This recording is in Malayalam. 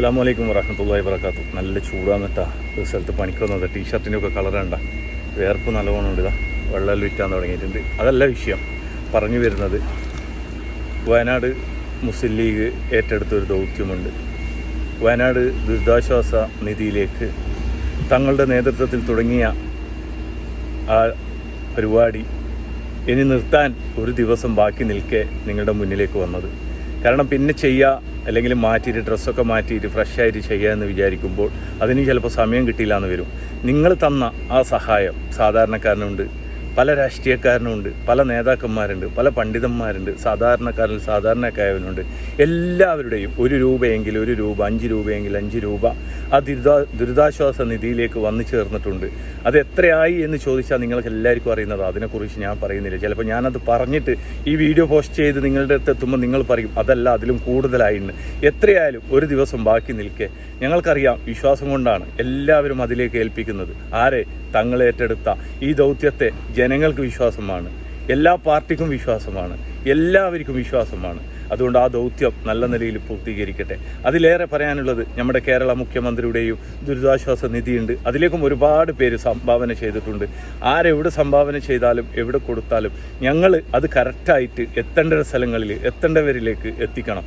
അസ്സാം വലൈക്കും വറഹമത്തല്ലാഹി വർക്കാത്തു നല്ല ചൂടാന്നിട്ടാ ഒരു സ്ഥലത്ത് പണിക്ക് വന്നത്. ടീഷർട്ടിന്റെ ഒക്കെ കളറാണ്ട വേർപ്പ് നല്ലവണ്ണം ഉണ്ട് ഇതാ. വെള്ളം വിറ്റാൻ തുടങ്ങിയിട്ടുണ്ട്. അതല്ല വിഷയം. പറഞ്ഞു വരുന്നത് വയനാട് മുസ്ലിം ലീഗ് ഏറ്റെടുത്തൊരു ദൗത്യമുണ്ട്. വയനാട് ദുരിതാശ്വാസ നിധിയിലേക്ക് തങ്ങളുടെ നേതൃത്വത്തിൽ തുടങ്ങിയ ആ പരിപാടി ഇനി നിർത്താൻ ഒരു ദിവസം ബാക്കി നിൽക്കെ നിങ്ങളുടെ മുന്നിലേക്ക് വന്നത്. കാരണം പിന്നെ ചെയ്യുക അല്ലെങ്കിൽ മാറ്റിയിട്ട് ഡ്രസ്സൊക്കെ മാറ്റിയിട്ട് ഫ്രഷായിട്ട് ചെയ്യുക എന്ന് വിചാരിക്കുമ്പോൾ അതിന് ചിലപ്പോൾ സമയം കിട്ടിയില്ല എന്ന് വരും. നിങ്ങൾ തന്ന ആ സഹായം സാധാരണക്കാരനുണ്ട്. പല രാഷ്ട്രീയക്കാരനുണ്ട് പല നേതാക്കന്മാരുണ്ട് പല പണ്ഡിതന്മാരുണ്ട് സാധാരണക്കാരിൽ സാധാരണക്കാരനുണ്ട് എല്ലാവരുടെയും ഒരു രൂപയെങ്കിൽ ഒരു രൂപ അഞ്ച് രൂപയെങ്കിൽ അഞ്ച് രൂപ ആ ദുരിതാ ദുരിതാശ്വാസ നിധിയിലേക്ക് വന്നു ചേർന്നിട്ടുണ്ട്. അത് എത്രയായി എന്ന് ചോദിച്ചാൽ നിങ്ങൾക്ക് എല്ലാവർക്കും അറിയുന്നത് അതിനെക്കുറിച്ച് ഞാൻ പറയുന്നില്ല. ചിലപ്പോൾ ഞാനത് പറഞ്ഞിട്ട് ഈ വീഡിയോ പോസ്റ്റ് ചെയ്ത് നിങ്ങളുടെ അടുത്ത് എത്തുമ്പോൾ നിങ്ങൾ പറയും അതല്ല അതിലും കൂടുതലായിട്ടുണ്ട് എത്രയായാലും ഒരു ദിവസം ബാക്കി നിൽക്കെ. ഞങ്ങൾക്കറിയാം വിശ്വാസം കൊണ്ടാണ് എല്ലാവരും അതിലേക്ക് ഏൽപ്പിക്കുന്നത്. ആരെ? തങ്ങൾ ഏറ്റെടുത്ത ഈ ദൗത്യത്തെ ജനങ്ങൾക്ക് വിശ്വാസമാണ്. എല്ലാ പാർട്ടിക്കും വിശ്വാസമാണ്. എല്ലാവർക്കും വിശ്വാസമാണ്. അതുകൊണ്ട് ആ ദൗത്യം നല്ല നിലയിൽ പൂർത്തീകരിക്കട്ടെ. അതിലേറെ പറയാനുള്ളത് നമ്മുടെ കേരള മുഖ്യമന്ത്രിയുടെയും ദുരിതാശ്വാസ നിധിയുണ്ട്. അതിലേക്കും ഒരുപാട് പേര് സംഭാവന ചെയ്തിട്ടുണ്ട്. ആരെവിടെ സംഭാവന ചെയ്താലും എവിടെ കൊടുത്താലും ഞങ്ങൾ അത് കറക്റ്റായിട്ട് എത്തേണ്ട സ്ഥലങ്ങളിൽ എത്തേണ്ടവരിലേക്ക് എത്തിക്കണം.